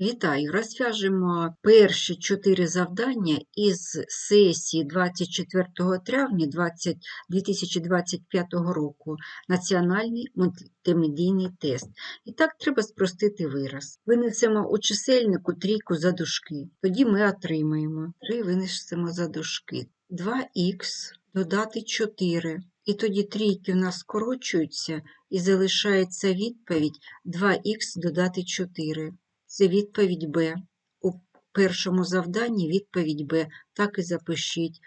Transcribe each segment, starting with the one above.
Вітаю! Розв'яжемо перші чотири завдання із сесії 24 травня 20 2025 року Національний мультимедійний тест. І так треба спростити вираз. Винесемо у чисельнику трійку за дужки. Тоді ми отримаємо 3 винесемо за дужки. 2х додати 4. І тоді трійки в нас скорочуються і залишається відповідь 2х додати 4. Це відповідь Б. У першому завданні відповідь Б. Так і запишіть.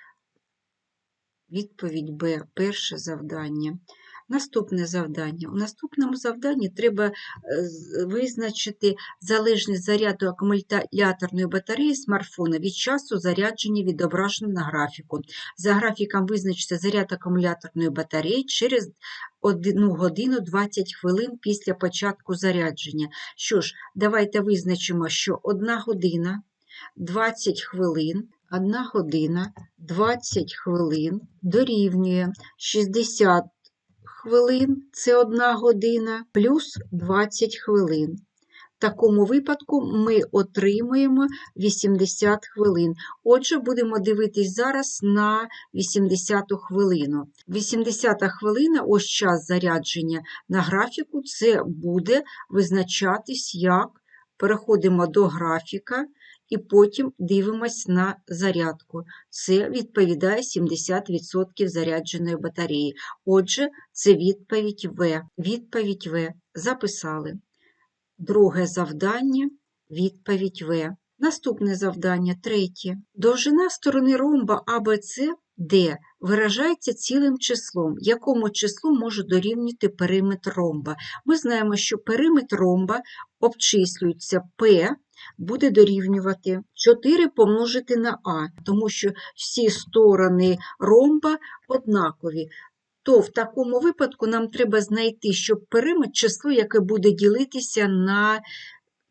Відповідь Б. Перше завдання. Наступне завдання. У наступному завданні треба е, визначити залежність заряду акумуляторної батареї смартфона від часу зарядження відображено на графіку. За графіком визначити заряд акумуляторної батареї через 1 годину 20 хвилин після початку зарядження. Що ж, давайте визначимо, що 1 година 20 хвилин. 1 година 20 хвилин дорівнює 60 хвилин це 1 година, плюс 20 хвилин. В такому випадку ми отримуємо 80 хвилин. Отже, будемо дивитись зараз на 80 хвилину. 80 хвилина, ось час зарядження на графіку, це буде визначатись як переходимо до графіка і потім дивимось на зарядку. Це відповідає 70% зарядженої батареї. Отже, це відповідь В. Відповідь В. Записали. Друге завдання відповідь В. Наступне завдання третє. Довжина сторони ромба АБЦ Д виражається цілим числом, якому числу може дорівнювати периметр ромба. Ми знаємо, що периметр ромба обчислюється П буде дорівнювати 4 помножити на А, тому що всі сторони ромба однакові. То в такому випадку нам треба знайти, щоб периметр число, яке буде ділитися на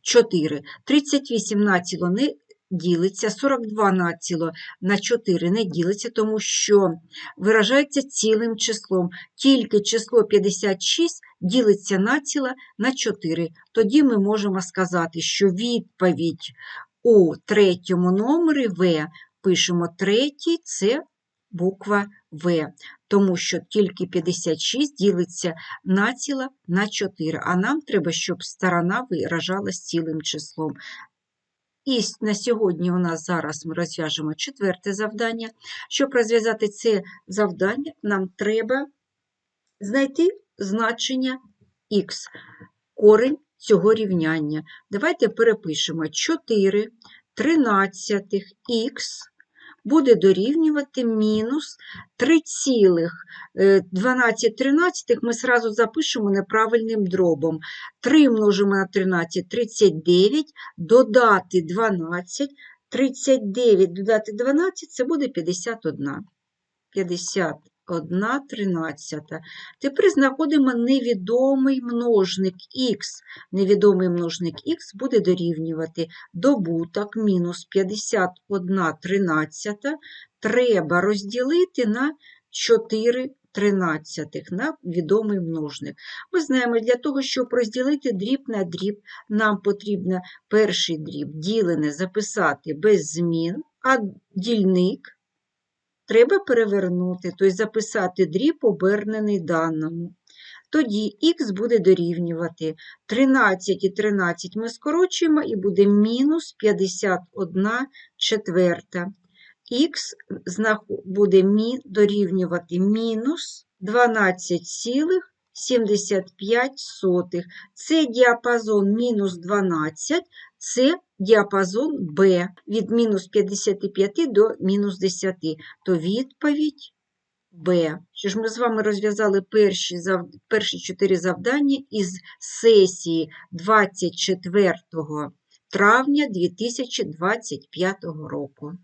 4. 38 націло ділиться, 42 націло на 4 не ділиться, тому що виражається цілим числом. Тільки число 56 ділиться націла на 4. Тоді ми можемо сказати, що відповідь у третьому номері В пишемо третій це буква В, тому що тільки 56 ділиться націла на 4, а нам треба, щоб сторона виражалась цілим числом. І на сьогодні у нас зараз ми розв'яжемо четверте завдання. Щоб розв'язати це завдання, нам треба знайти значення х, корень цього рівняння. Давайте перепишемо 4 тринадцятих х буде дорівнювати мінус 3,12 ми сразу запишемо неправильним дробом. 3 множимо на 13 39, додати 12, 39 додати 12 це буде 51. 50 1 тринадцята. Тепер знаходимо невідомий множник х. Невідомий множник х буде дорівнювати добуток мінус 51 тринадцята. Треба розділити на 4 тринадцятих на відомий множник. Ми знаємо, для того, щоб розділити дріб на дріб, нам потрібно перший дріб ділене записати без змін, а дільник треба перевернути, тобто записати дріб, обернений даному. Тоді х буде дорівнювати 13 і 13 ми скорочуємо, і буде мінус 51 четверта. Х буде дорівнювати мінус 12,75. Це діапазон мінус 12, це діапазон Б від мінус 55 до мінус 10, то відповідь Б. Що ж ми з вами розв'язали перші перші чотири завдання із сесії 24 травня 2025 року.